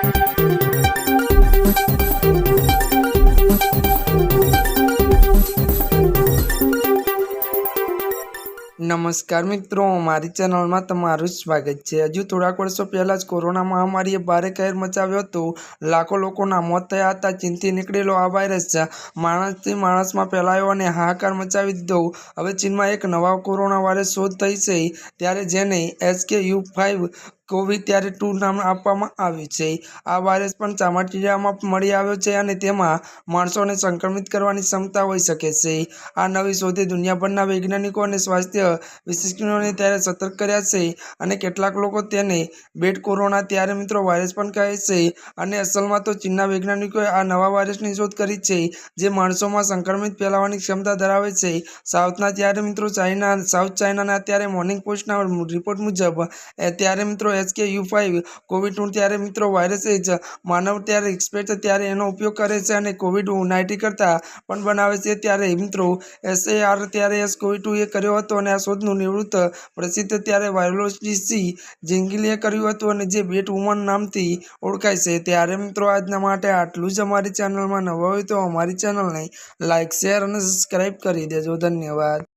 નમસ્કાર મિત્રો, મારી ચેનલમાં તમારું સ્વાગત છે. હજુ થોડાક વર્ષો પહેલાં જ કોરોના મહામારીએ ભારે કહેર મચાવ્યો હતો. લાખો લોકોના મોત થયા હતા, ચીનથી નીકળેલો આ વાયરસ માણસથી માણસમાં ફેલાયો અને હાહાકાર મચાવી દીધો. હવે ચીનમાં એક નવા કોરોના વાયરસ શોધ થઈ છે. ત્યારે જેને એચકે યુ ફાઇવ કોવિડ ત્યારે ટુ નામ આપવામાં આવ્યું છે. આ વાયરસ પણ ચામાચીડિયામાં મળી આવ્યો છે અને તેમાં માણસોને સંક્રમિત કરવાની ક્ષમતા હોઈ શકે છે. આ નવી શોધે દુનિયાભરના વૈજ્ઞાનિકો અને સ્વાસ્થ્ય વિશેષજ્ઞોને ત્યારે સતર્ક કર્યા છે અને કેટલાક લોકો તેને બેડ કોરોના ત્યારે મિત્રો વાયરસ પણ કહે છે અને અસલમાં તો ચીનના વૈજ્ઞાનિકોએ આ નવા વાયરસની શોધ કરી છે જે માણસોમાં સંક્રમિત ફેલાવાની ક્ષમતા ધરાવે છે. સાઉથના ત્યારે મિત્રો ચાઇના, સાઉથ ચાઇનાના અત્યારે મોર્નિંગ પોસ્ટના રિપોર્ટ મુજબ ત્યારે મિત્રો HK U five COVID two ત્યારે મિત્રો વાયરસ જ. માનવ ત્યારે એક્સપેક્ટ ત્યારે એનો ઉપયોગ કરે છે અને કોવિડ નાઇન્ટી કરતાં પણ બનાવે છે ત્યારે મિત્રો એસએઆર ત્યારે એસ કોવિડ ટુ એ કર્યો હતો અને આ શોધનું નિવૃત્ત પ્રસિદ્ધ ત્યારે વાયરોલોજીસી જેંગીલીએ કર્યું હતું અને જે બેટ વુમન નામથી ઓળખાય છે. ત્યારે મિત્રો આજના માટે આટલું જ અમારી ચેનલમાં નવા હોય તો અમારી ચેનલને લાઇક શેર અને સબસ્ક્રાઈબ કરી દેજો. ધન્યવાદ.